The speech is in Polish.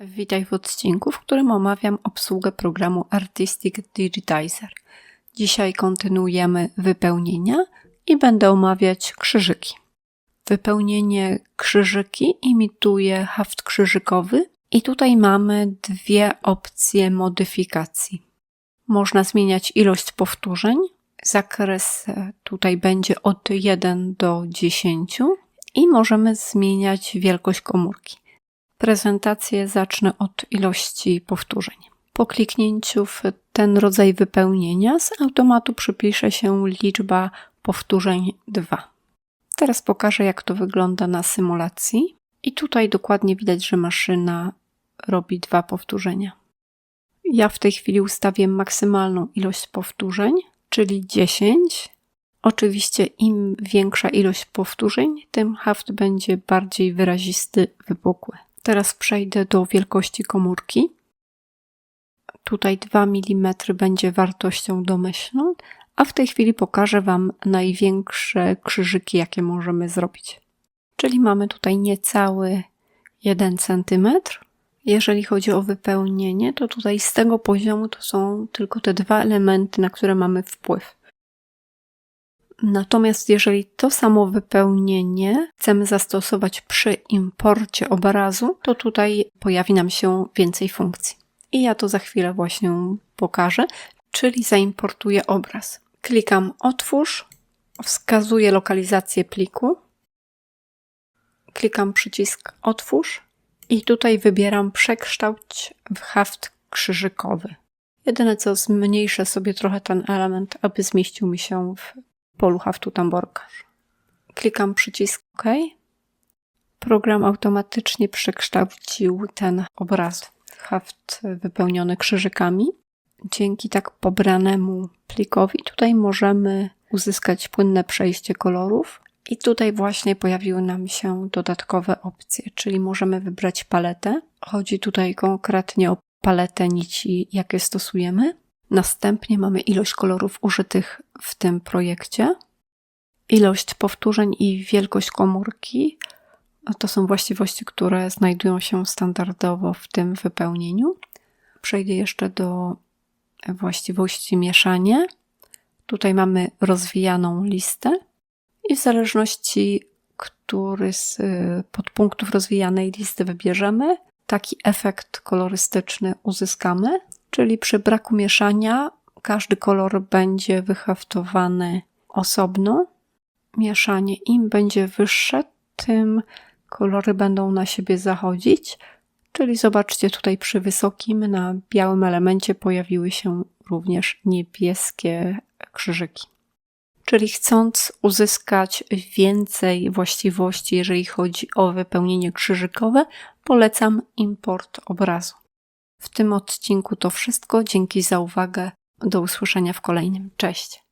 Witaj w odcinku, w którym omawiam obsługę programu Artistic Digitizer. Dzisiaj kontynuujemy wypełnienia i będę omawiać krzyżyki. Wypełnienie krzyżyki imituje haft krzyżykowy i tutaj mamy dwie opcje modyfikacji. Można zmieniać ilość powtórzeń. Zakres e, tutaj będzie od 1 do 10 i możemy zmieniać wielkość komórki. Prezentację zacznę od ilości powtórzeń. Po kliknięciu w ten rodzaj wypełnienia z automatu przypisze się liczba powtórzeń 2. Teraz pokażę, jak to wygląda na symulacji. I tutaj dokładnie widać, że maszyna robi dwa powtórzenia. Ja w tej chwili ustawię maksymalną ilość powtórzeń, czyli 10. Oczywiście im większa ilość powtórzeń, tym haft będzie bardziej wyrazisty, wypukły. Teraz przejdę do wielkości komórki. Tutaj 2 mm będzie wartością domyślną, a w tej chwili pokażę Wam największe krzyżyki, jakie możemy zrobić. Czyli mamy tutaj niecały 1 cm. Jeżeli chodzi o wypełnienie, to tutaj z tego poziomu to są tylko te dwa elementy, na które mamy wpływ. Natomiast jeżeli to samo wypełnienie chcemy zastosować przy imporcie obrazu, to tutaj pojawi nam się więcej funkcji. I ja to za chwilę właśnie pokażę, czyli zaimportuję obraz. Klikam Otwórz, wskazuję lokalizację pliku, klikam przycisk Otwórz i tutaj wybieram Przekształć w haft krzyżykowy. Jedyne co zmniejszę sobie trochę ten element, aby zmieścił mi się w polu haftu tamborkarz. Klikam przycisk OK. Program automatycznie przekształcił ten obraz haft wypełniony krzyżykami. Dzięki tak pobranemu plikowi tutaj możemy uzyskać płynne przejście kolorów. I tutaj właśnie pojawiły nam się dodatkowe opcje, czyli możemy wybrać paletę. Chodzi tutaj konkretnie o paletę nici, jakie stosujemy. Następnie mamy ilość kolorów użytych w tym projekcie, ilość powtórzeń i wielkość komórki. To są właściwości, które znajdują się standardowo w tym wypełnieniu. Przejdę jeszcze do właściwości mieszanie. Tutaj mamy rozwijaną listę i w zależności, który z podpunktów rozwijanej listy wybierzemy, taki efekt kolorystyczny uzyskamy. Czyli przy braku mieszania każdy kolor będzie wyhaftowany osobno. Mieszanie im będzie wyższe, tym kolory będą na siebie zachodzić. Czyli zobaczcie tutaj przy wysokim na białym elemencie pojawiły się również niebieskie krzyżyki. Czyli chcąc uzyskać więcej właściwości, jeżeli chodzi o wypełnienie krzyżykowe, polecam import obrazu. W tym odcinku to wszystko. Dzięki za uwagę. Do usłyszenia w kolejnym. Cześć.